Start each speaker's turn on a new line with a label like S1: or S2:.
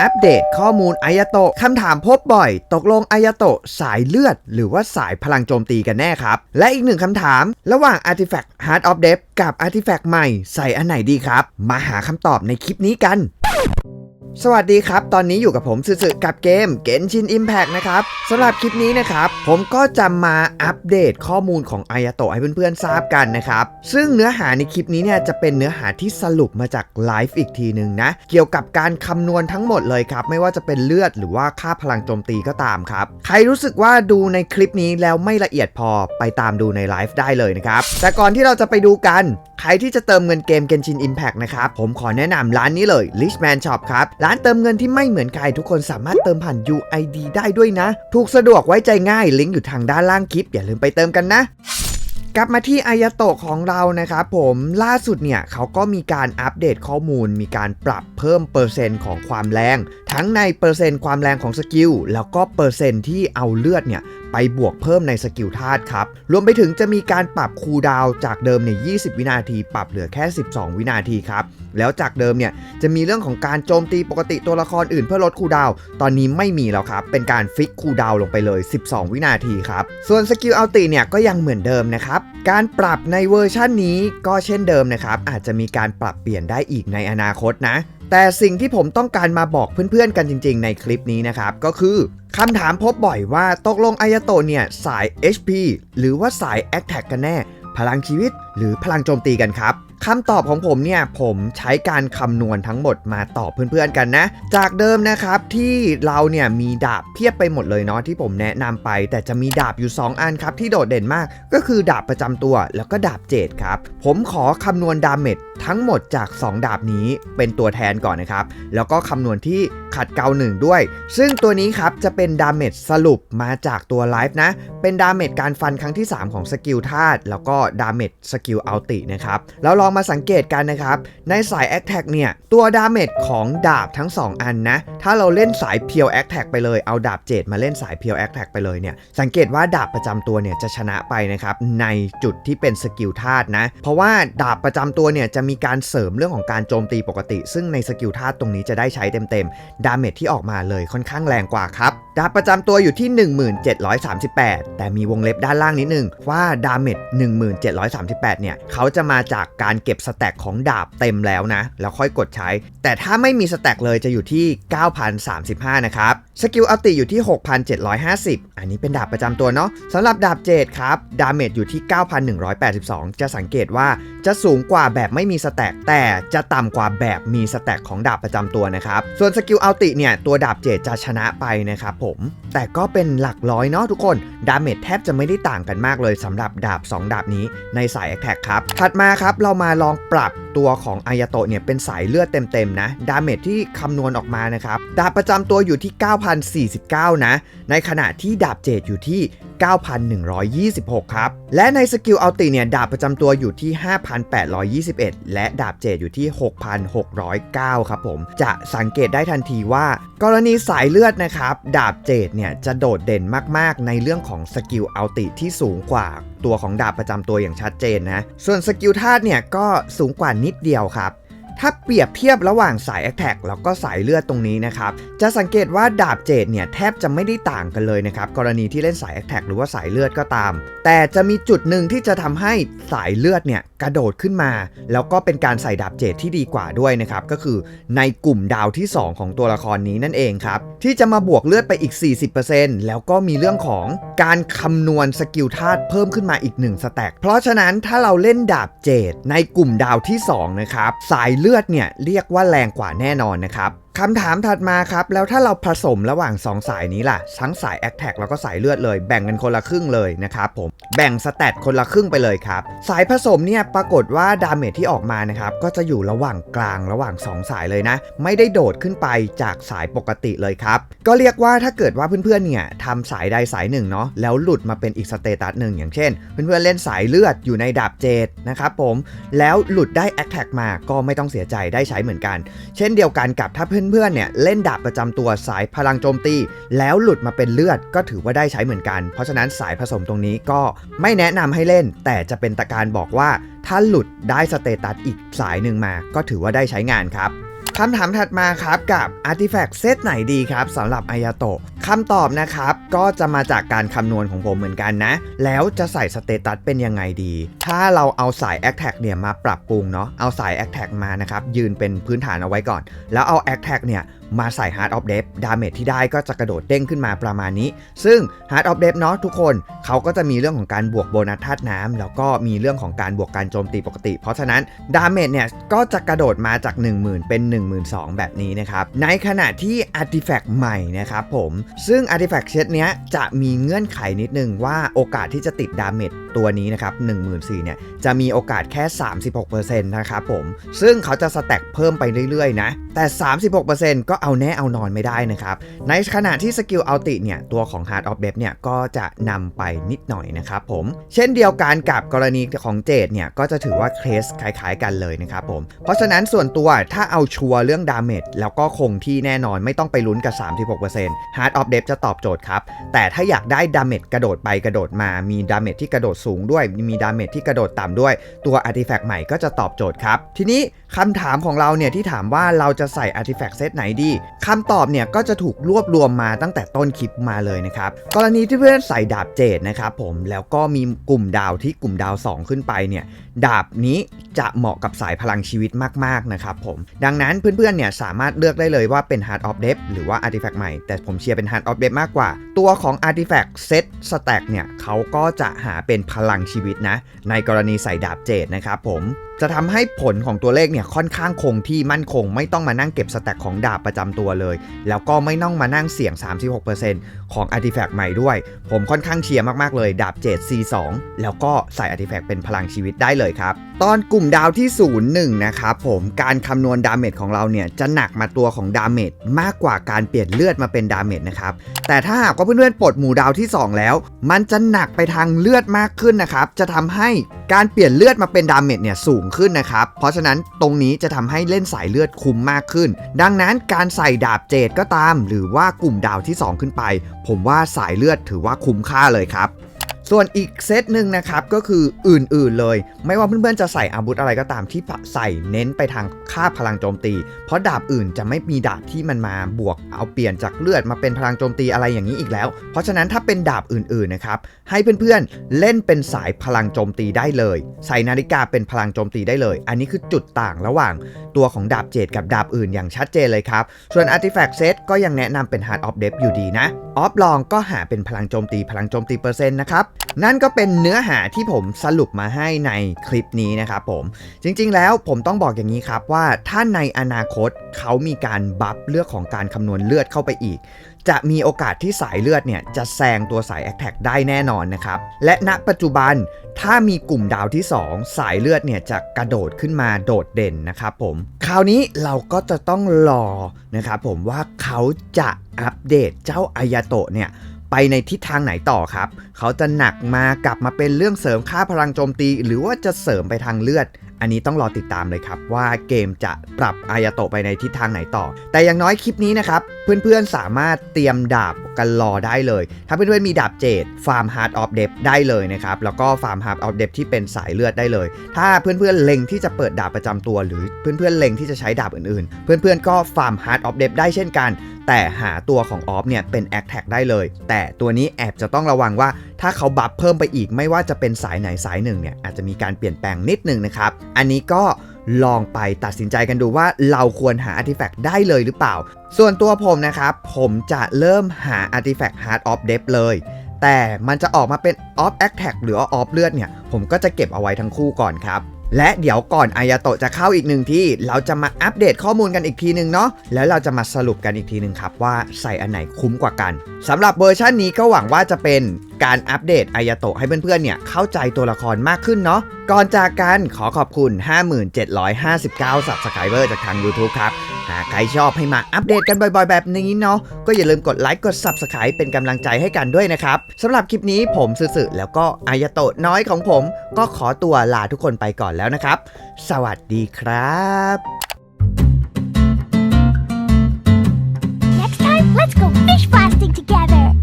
S1: อัปเดตข้อมูลอายโตะคำถามพบบ่อย ตกลงอายโตะสายเลือด หรือว่าสายพลังโจมตีกันแน่ครับ และอีกหนึ่งคำถาม ระหว่าง Artifact Heart of Death กับ Artifact ใหม่ ใส่อันไหนดีครับ มาหาคำตอบในคลิปนี้กัน สวัสดีครับ ตอนนี้อยู่กับผมสึๆกับเกม Genshin Impact นะครับสำหรับคลิปนี้นะครับ ผมก็จะมาอัปเดตข้อมูลของอายาโตะให้เพื่อนๆทราบกันนะครับ ซึ่งเนื้อหาในคลิปนี้เนี่ยจะเป็นเนื้อหาที่สรุปมาจากไลฟ์อีกทีหนึ่งนะ เกี่ยวกับการคำนวณทั้งหมดเลยครับ ไม่ว่าจะเป็นเลือดหรือว่าค่าพลังโจมตีก็ตามครับ ใครรู้สึกว่าดูในคลิปนี้แล้วไม่ละเอียดพอไปตามดูในไลฟ์ได้เลยนะครับแต่ก่อนที่เราจะไปดูกัน ใครที่จะเติมเงินเกม Genshin Impact นะครับ ผมขอแนะนำร้านนี้เลย Richman Shop ครับ ร้านเติมเงินที่ไม่เหมือนใครทุกคนสามารถเติมผ่าน UID ได้ด้วยนะ ถูกสะดวกไว้ใจง่าย ลิงก์อยู่ทางด้านล่างคลิป อย่าลืมไปเติมกันนะกลับมาที่อายาโตะของเรานะครับผมล่าสุดเนี่ยเขาก็มีการอัปเดตข้อมูล มีการปรับเพิ่มเปอร์เซ็นต์ของความแรง ทั้งในเปอร์เซ็นต์ความแรงของสกิลแล้วก็เปอร์เซ็นต์ที่เอาเลือดเนี่ย ไปบวกเพิ่มในสกิลธาตุครับ รวมไปถึงจะมีการปรับคูดาวจากเดิมเนี่ย 20 วินาที ปรับเหลือแค่ 12 วินาทีครับ แล้วจากเดิมเนี่ยจะมีเรื่องของการโจมตีปกติตัวละครอื่นเพื่อลดคูดาว ตอนนี้ไม่มีแล้วครับ เป็นการฟิกคูดาวลงไปเลย 12 วินาทีครับ ส่วนสกิลอัลติเนี่ยก็ยังเหมือนเดิมนะครับ การปรับในเวอร์ชันนี้ก็เช่นเดิมนะครับ อาจจะมีการปรับเปลี่ยนได้อีกในอนาคตนะ แต่สิ่งที่ผมต้องการมาบอกเพื่อนๆกันจริงๆในคลิปนี้นะครับ ก็คือคำถามพบบ่อยว่าตกลงอายาโตเนี่ย สาย HP หรือว่าสาย a t t a c กกันแน่ พลังชีวิตหรือพลังโจมตีกันครับ คำตอบของผมเนี่ยผมใช้การคำนวณทั้งหมดมาตอบเพื่อนๆกันนะ จากเดิมนะครับที่เราเนี่ยมีดาบเพียบไปหมดเลยเนาะที่ผมแนะนำไป แต่จะมีดาบอยู่ 2 อันครับที่โดดเด่นมาก ก็คือดาบประจำตัวแล้วก็ดาบเจดครับ ผมขอคำนวณดาเมจทั้งหมดจาก 2 ดาบนี้เป็นตัวแทนก่อนนะครับ แล้วก็คำนวณที่ขัดเกลาหนึ่งด้วย ซึ่งตัวนี้ครับจะเป็นดาเมจสรุปมาจากตัวไลฟ์นะ เป็นดาเมจการฟันครั้งที่ 3 ของสกิลธาตุแล้วก็ดาเมจสกิลอัลตินะครับแล้วลองมาสังเกตกันนะครับ ในสาย a อ t แทกเนี่ย ตัวดาเมจของดาบทั้ง 2 อันนะ ถ้าเราเล่นสายเพียว a อ t แทกไปเลย เอาดาบเจดมาเล่นสายเพียว a อ t แทกไปเลยเนี่ย สังเกตว่าดาบประจำตัวเนี่ยจะชนะไปนะครับ ในจุดที่เป็นสกิลธาตุนะ เพราะว่าดาบประจำตัวเนี่ยจะมีการเสริมเรื่องของการโจมตีปกติ ซึ่งในสกิลธาตุตรงนี้จะได้ใช้เต็มๆ ดาเมจที่ออกมาเลยค่อนข้างแรงกว่าครับดาบประจำตัวอยู่ที่ 1738 แต่มีวงเล็บด้านล่างนิดนึงว่าดาเมจ1738 เนี่ยเขาจะมาจากการเก็บสแต็กของดาบเต็มแล้วนะ แล้วค่อยกดใช้ แต่ถ้าไม่มีสแต็กเลยจะอยู่ที่ 9,035 นะครับ สกิลอัลติอยู่ที่ 6,750 อันนี้เป็นดาบประจำตัวเนาะสำหรับดาบเจดครับ ดาเมจอยู่ที่ 9,182 จะสังเกตว่าจะสูงกว่าแบบไม่มีสแต็กแต่จะต่ำกว่าแบบมีสแต็กของดาบประจำตัวนะครับ ส่วนสกิลอัลติเนี่ยตัวดาบเจดจะชนะไปนะครับผม แต่ก็เป็นหลักร้อยเนาะทุกคน ดาเมจแทบจะไม่ได้ต่างกันมากเลยสำหรับดาบ 2 ดาบนี้ในสายแอคแท็กครับ ถัดมาครับเรามาลองปรับตัวของอายาโตะเนี่ยเป็นสายเลือดเต็มๆนะ ดาเมจที่คำนวณออกมานะครับ ดาบประจำตัวอยู่ที่ 9,049 นะ ในขณะที่ดาบเจดอยู่ที่ 9,126 ครับ และในสกิลอัลติเนี่ย ดาบประจำตัวอยู่ที่ 5,821 และดาบเจดอยู่ที่ 6,609 ครับผม จะสังเกตได้ทันทีว่า กรณีสายเลือดนะครับ ดาบเจดเนี่ย จะโดดเด่นมากๆ ในเรื่องของสกิลอัลติที่สูงกว่าตัวของดาบประจำตัวอย่างชัดเจนนะ ส่วนสกิลธาตุเนี่ยก็สูงกว่านิดเดียวครับ ถ้าเปรียบเทียบระหว่างสาย a อ t แท็กแล้วก็สายเลือดตรงนี้นะครับ จะสังเกตว่าดาบเจดเนี่ยแทบจะไม่ได้ต่างกันเลยนะครับ กรณีที่เล่นสาย a อ t แท็กหรือว่าสายเลือดก็ตาม แต่จะมีจุดหนึ่งที่จะทำให้สายเลือดเนี่ยกระโดดขึ้นมา แล้วก็เป็นการใส่ดาบเจดที่ดีกว่าด้วยนะครับ ก็คือในกลุ่มดาวที่ 2 ของตัวละครนี้นั่นเองครับ ที่จะมาบวกเลือดไปอีก 40%แล้วก็มีเรื่องของการคำนวณสกิลธาตุเพิ่มขึ้นมาอีก1สแต็กเพราะฉะนั้นถ้าเราเล่นดาบเจดในกลุ่มดาวที่2นะครับสายเลือดเนี่ยเรียกว่าแรงกว่าแน่นอนนะครับ คำถามถัดมาครับ แล้วถ้าเราผสมระหว่าง 2 สายนี้ล่ะ ทั้งสาย a อ t แทกแล้วก็สายเลือดเลย แบ่งกันคนละครึ่งเลยนะครับผม แบ่งสแตทคนละครึ่งไปเลยครับ สายผสมเนี่ยปรากฏว่าดาเมจที่ออกมานะครับก็จะอยู่ระหว่างกลางระหว่าง 2 สายเลยนะ ไม่ได้โดดขึ้นไปจากสายปกติเลยครับ ก็เรียกว่าถ้าเกิดว่าเพื่อนๆเนี่ยทำสายใดสายหนึ่งเนาะแล้วหลุดมาเป็นอีกสเตตัสหนึ่งอย่างเช่น เพื่อนๆเล่นสายเลือดอยู่ในดาบเจดนะครับผมแล้วหลุดได้ a อ t แทกมาก็ไม่ต้องเสียใจได้ใช้เหมือนกัน เช่นเดียวกันกับถ้าเพื่อนๆเนี่ยเล่นดาบประจำตัวสายพลังโจมตี แล้วหลุดมาเป็นเลือดก็ถือว่าได้ใช้เหมือนกัน เพราะฉะนั้นสายผสมตรงนี้ก็ไม่แนะนำให้เล่น แต่จะเป็นตะการบอกว่า ถ้าหลุดได้สเตตัสอีกสายหนึ่งมา ก็ถือว่าได้ใช้งานครับ คำถามถัดมาครับกับ Artifact เซตไหนดีครับสำหรับอายาโตะคำตอบนะครับ ก็จะมาจากการคำนวณของผมเหมือนกันนะ แล้วจะใส่สเตตัสเป็นยังไงดี ถ้าเราเอาสาย a c t a g เนี่ยมาปรับปรุงเนาะเอาสาย a c t a g มานะครับยืนเป็นพื้นฐานเอาไว้ก่อน แล้วเอา a c t a g เนี่ย มาใส่ Heart of Death ดาเมจที่ได้ก็จะกระโดดเด้งขึ้นมาประมาณนี้ ซึ่ง Heart of Death เนาะทุกคนเขาก็จะมีเรื่องของการบวกโบนัสธาตุน้ำแล้วก็มีเรื่องของการบวกการโจมตีปกติ เพราะฉะนั้นดาเมจเนี่ยก็จะกระโดดมาจาก 10,000 เป็น 12,000 แบบนี้นะครับ ในขณะที่ Artifact ใหม่นะครับผมซึ่ง Artifact เซตเนี้ยจะมีเงื่อนไขนิดนึงว่าโอกาสที่จะติดดาเมจตัวนี้นะครับ14,000เนี่ยจะมีโอกาสแค่ 36%นะครับผม ซึ่งเขาจะสแต็กเพิ่มไปเรื่อยๆนะ แต่ 36%ก็เอาแน่เอานอนไม่ได้นะครับ ในขณะที่สกิลอัลติเนี่ยตัวของ Heart of Death เนี่ยก็จะนำไปนิดหน่อยนะครับผม เช่นเดียวกันกับกรณีของเจดเนี่ยก็จะถือว่าเคสคล้ายๆกันเลยนะครับผม เพราะฉะนั้นส่วนตัวถ้าเอาชัวร์เรื่องดาเมจแล้วก็คงที่แน่นอนไม่ต้องไปลุ้นกับ 36% Heart of Death จะตอบโจทย์ครับ แต่ถ้าอยากได้ดาเมจกระโดดไปกระโดดมามีดาเมจที่กระโดดสูงด้วย มีดาเมจที่กระโดดต่ำด้วย ตัว Artifact ใหม่ก็จะตอบโจทย์ครับ ทีนี้คำถามของเราเนี่ยที่ถามว่าเราจะใส่ Artifact เซตไหนดีคำตอบเนี่ยก็จะถูกรวบรวมมาตั้งแต่ต้นคลิปมาเลยนะครับ กรณีที่เพื่อนใส่ดาบเจดนะครับผมแล้วก็มีกลุ่มดาวที่กลุ่มดาว 2 ขึ้นไปเนี่ยดาบนี้จะเหมาะกับสายพลังชีวิตมากๆนะครับผมดังนั้นเพื่อนๆเนี่ยสามารถเลือกได้เลยว่าเป็น Heart of Death หรือว่า Artifact ใหม่ แต่ผมเชียร์เป็น Heart of Death มากกว่า ตัวของ Artifact Set Stack เนี่ยเขาก็จะหาเป็นพลังชีวิตนะ ในกรณีใส่ดาบเจดนะครับผม จะทำให้ผลของตัวเลขเนี่ยค่อนข้างคงที่มั่นคง ไม่ต้องมานั่งเก็บสแต็กของดาบประจำตัวเลย แล้วก็ไม่ต้องมานั่งเสี่ยง 36%ของ Artifact ใหม่ด้วย ผมค่อนข้างเชียร์มากๆเลย ดาบเจด C2 แล้วก็ใส่ Artifact เป็นพลังชีวิตได้เลยครับ ตอนกลุ่มดาวที่ 01 นะครับผมการคำนวณดาเมจของเราเนี่ยจะหนักมาตัวของดาเมจมากกว่าการเปลี่ยนเลือดมาเป็นดาเมจนะครับแต่ถ้าหากว่าเพื่อนๆปลดหมู่ดาวที่ 2 แล้ว มันจะหนักไปทางเลือดมากขึ้นนะครับจะทำให้การเปลี่ยนเลือดมาเป็นดาเมจเนี่ยสูงขึ้นนะครับ เพราะฉะนั้นตรงนี้จะทำให้เล่นสายเลือดคุ้มมากขึ้น ดังนั้นการใส่ดาบเจดก็ตาม หรือว่ากลุ่มดาวที่ 2 ขึ้นไป ผมว่าสายเลือดถือว่าคุ้มค่าเลยครับ ส่วนอีกเซตหนึ่งนะครับก็คืออื่นๆเลย ไม่ว่าเพื่อนๆจะใส่อาวุธอะไรก็ตามที่ใส่เน้นไปทางค่าพลังโจมตี เพราะดาบอื่นจะไม่มีดาบที่มันมาบวกเอาเปลี่ยนจากเลือดมาเป็นพลังโจมตีอะไรอย่างนี้อีกแล้ว เพราะฉะนั้นถ้าเป็นดาบอื่นๆนะครับให้เพื่อนๆเล่นเป็นสายพลังโจมตีได้เลย ใส่นาฬิกาเป็นพลังโจมตีได้เลย อันนี้คือจุดต่างระหว่างตัวของดาบเจดกับดาบอื่นอย่างชัดเจนเลยครับ ส่วน Artifact Set ก็ยังแนะนำเป็น Heart of Death อยู่ดีนะ ออฟลองก็หาเป็นพลังโจมตีพลังโจมตีเปอร์เซ็นต์นะครับนั่นก็เป็นเนื้อหาที่ผมสรุปมาให้ในคลิปนี้นะครับผม จริงๆ แล้วผมต้องบอกอย่างนี้ครับว่าถ้าในอนาคตเขามีการบัฟเรื่องของการคำนวณเลือดเข้าไปอีก จะมีโอกาสที่สายเลือดเนี่ยจะแซงตัวสาย a อ t a c ได้แน่นอนนะครับ และณปัจจุบันถ้ามีกลุ่มดาวที่ 2 สายเลือดเนี่ยจะกระโดดขึ้นมาโดดเด่นนะครับผม คราวนี้เราก็จะต้องรอนะครับผมว่าเขาจะอัปเดตเจ้าอายาโตะเนี่ย ไปในทิศทางไหนต่อครับ เขาจะหนักมากลับมาเป็นเรื่องเสริมค่าพลังโจมตี หรือว่าจะเสริมไปทางเลือด อันนี้ต้องรอติดตามเลยครับว่าเกมจะปรับอายาโตะไปในทิศทางไหนต่อ แต่อย่างน้อยคลิปนี้นะครับ เพื่อนๆสามารถเตรียมดาบกันรอได้เลย ถ้าเพื่อนๆมีดาบเจดฟาร์ม Heart of Death ได้เลยนะครับ แล้วก็ฟาร์ม Heart of Death ที่เป็นสายเลือดได้เลย ถ้าเพื่อนๆเล็งที่จะเปิดดาบประจำตัว หรือเพื่อนๆเล็งที่จะใช้ดาบอื่นๆ เพื่อนๆก็ฟาร์ม Heart of Death ได้เช่นกัน แต่หาตัวของออฟเนี่ยเป็น a c t a g ได้เลย แต่ตัวนี้แอบจะต้องระวังว่าถ้าเขาบัฟเพิ่มไปอีกไม่ว่าจะเป็นสายไหนสายหนึ่งเนี่ยอาจจะมีการเปลี่ยนแปลงนิดนึงนะครับ อันนี้ก็ ลองไปตัดสินใจกันดูว่าเราควรหาอัติแฟกต์ได้เลยหรือเปล่า ส่วนตัวผมนะครับ ผมจะเริ่มหา Artifact Heart of Death เลย แต่มันจะออกมาเป็น Off Attack หรือ Off เลือดเนี่ย ผมก็จะเก็บเอาไว้ทั้งคู่ก่อนครับ และเดี๋ยวก่อนอายาโตะจะเข้าอีกหนึ่งที่ เราจะมาอัปเดตข้อมูลกันอีกทีหนึ่งเนาะแล้วเราจะมาสรุปกันอีกทีหนึ่งครับว่าใส่อันไหนคุ้มกว่ากันสำหรับเวอร์ชันนี้ก็หวังว่าจะเป็นการอัปเดตอายาโตะให้เพื่อนๆเนี่ยเข้าใจตัวละครมากขึ้นเนาะก่อนจากกันขอขอบคุณ 5759 Subscriber จากทาง YouTube ครับหากใครชอบให้มาอัปเดตกันบ่อยๆ แบบนี้เนาะก็อย่าลืมกดไลค์กด Subscribe เป็นกำลังใจให้กันด้วยนะครับสำหรับคลิปนี้ผมสื่อแล้วก็อายาโตะน้อยของผม ก็ขอตัวลาทุกคนไปก่อนแล้วนะครับ สวัสดีครับ
S2: Next time, let's go fish blasting together.